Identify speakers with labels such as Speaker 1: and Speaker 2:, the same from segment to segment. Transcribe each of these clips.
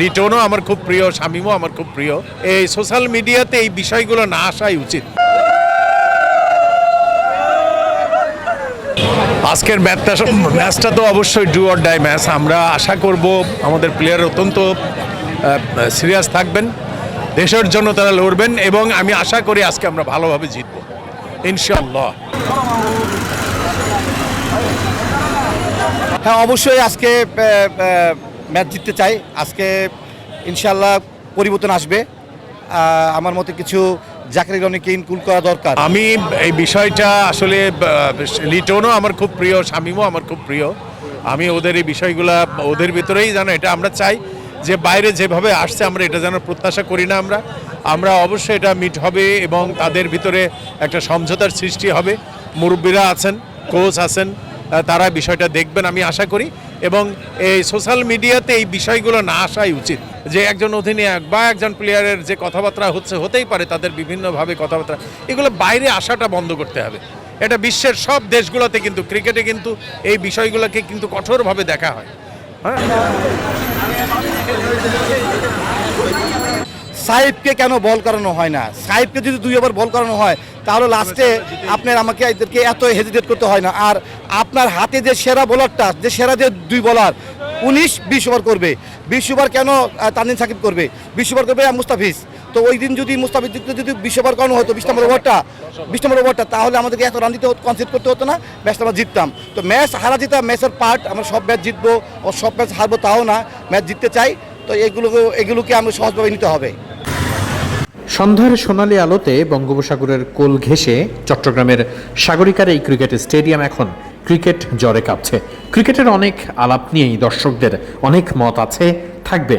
Speaker 1: লিটনও আমার খুব প্রিয়, শামিমও আমার খুব প্রিয়। এই সোশ্যাল মিডিয়াতে এই বিষয়গুলো না আসাই উচিত। আজকের ম্যাচটা ম্যাচটা তো অবশ্যই ডু অর ডাই ম্যাচ। আমরা আশা করব আমাদের প্লেয়ার অত্যন্ত সিরিয়াস থাকবেন। দেশের জন্য তারা লড়বেন এবং আমি আশা করি আজকে আমরা ভালোভাবে জিতব। ইনশাআল্লাহ।
Speaker 2: হ্যাঁ অবশ্যই আজকে ম্যাচ জিততে চাই। আজকে ইনশাল্লাহ পরিবর্তন আসবে। আমার মতে কিছু জাকারি রনিকে ইনক্লুড করা দরকার।
Speaker 1: আমি এই বিষয়টা আসলে লিটনও আমার খুব প্রিয়, শামিমও আমার খুব প্রিয়। আমি ওদের এই বিষয়গুলা, ওদের ভিতরেই জানো এটা আমরা চাই যে বাইরে যেভাবে আসছে, আমরা এটা যেন প্রত্যাশা করি না আমরা। আমরা অবশ্যই এটা মিট হবে এবং তাদের ভিতরে একটা সমঝোতার সৃষ্টি হবে। মুরব্বীরা আছেন কোচ আছেন তারা বিষয়টা দেখবেন আমি আশা করি। এবং এই সোশ্যাল মিডিয়াতে এই বিষয়গুলো না আসাই উচিত। যে একজন অধিনায়ক বা একজন প্লেয়ারের যে কথাবার্তা হচ্ছে, হতেই পারে তাদের বিভিন্নভাবে কথাবার্তা। এগুলো বাইরে আসাটা বন্ধ করতে হবে। এটা বিশ্বের সব দেশগুলোতে কিন্তু, ক্রিকেটে কিন্তু এই বিষয়গুলোকে কিন্তু কঠোরভাবে দেখা হয়। হ্যাঁ?
Speaker 2: সাহেবকে কেন বল করানো হয় না? সাহেবকে যদি দুই ওভার বল করানো হয়, তাহলে লাস্টে আপনার আমাকে এদেরকে এত হেজিটেট করতে হয় না। আর আপনার হাতে যে সেরা বোলারটা যে সেরা যে দুই বলার উনিশ, বিশ ওভার করবে। বিশ ওভার কেন তানজিন সাকিব করবে? বিশ ওভার করবে মুস্তাফিজ। তো ওই দিন যদি মুস্তাফিজকে যদি বিশ ওভার করানো হতো, বিশ নম্বর ওভারটা বিশ নম্বর ওভারটা তাহলে আমাদেরকে এত রান দিতে কনসিড করতে হতো না ম্যাচটা আমরা জিততাম। তো ম্যাচ হারা জিতা ম্যাচের পার্ট আমরা সব ম্যাচ জিতবো, ও সব ম্যাচ হারবো তাও না ম্যাচ জিততে চাই। তো এগুলোকে এগুলোকে আমরা সহজভাবে নিতে হবে।
Speaker 3: সন্ধ্যার সোনালী আলোতে বঙ্গোপসাগরের কোল ঘেঁষে চট্টগ্রামের সাগরিকার এই ক্রিকেট স্টেডিয়াম এখন ক্রিকেট জ্বরে কাঁপছে। ক্রিকেটের অনেক আলাপ নিয়েই দর্শকদের অনেক মত আছে, থাকবে।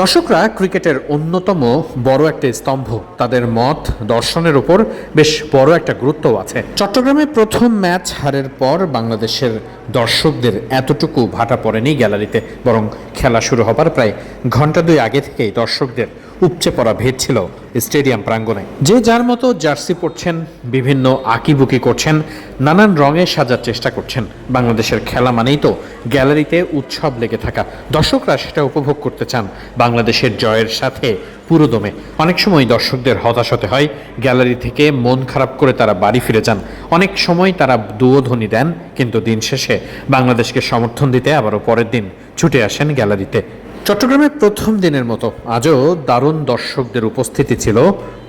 Speaker 3: দর্শকরা ক্রিকেটের অন্যতম বড় একটা স্তম্ভ। তাদের মত দর্শনের উপর বেশ বড় একটা গুরুত্বও আছে। চট্টগ্রামে প্রথম ম্যাচ হারের পর বাংলাদেশের দর্শকদের এতটুকু ভাটা পড়েনি গ্যালারিতে, বরং খেলা শুরু হবার প্রায় ঘণ্টা দুই আগে থেকেই দর্শকদের উপচে পড়া ভিড় ছিল স্টেডিয়াম প্রাঙ্গণে। যে যার মতো জার্সি পরছেন, বিভিন্ন আঁকিবুকি করছেন, নানান রঙে সাজার চেষ্টা করছেন। বাংলাদেশের খেলা মানেই তো গ্যালারিতে উৎসব লেগে থাকা। দর্শকরা সেটা উপভোগ করতে চান বাংলাদেশের জয়ের সাথে পুরোদমে। অনেক সময় দর্শকদের হতাশ হতে হয়, গ্যালারি থেকে মন খারাপ করে তারা বাড়ি ফিরে যান। অনেক সময় তারা দুয়োধ্বনি দেন, কিন্তু দিন শেষে বাংলাদেশকে সমর্থন দিতে আবারও পরের দিন ছুটে আসেন গ্যালারিতে। চট্টগ্রামে প্রথম দিনের মতো আজও দারুণ দর্শকদের উপস্থিতি ছিল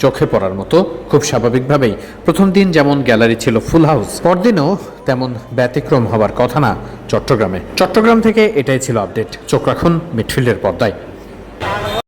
Speaker 3: চোখে পড়ার মতো, খুব স্বাভাবিকভাবেই। প্রথম দিন যেমন গ্যালারি ছিল ফুল হাউস পরদিনও তেমন ব্যতিক্রম হবার কথা না চট্টগ্রামে। চট্টগ্রাম থেকে এটাই ছিল আপডেট চোখ রাখুন মিডফিল্ডের পর্দায়।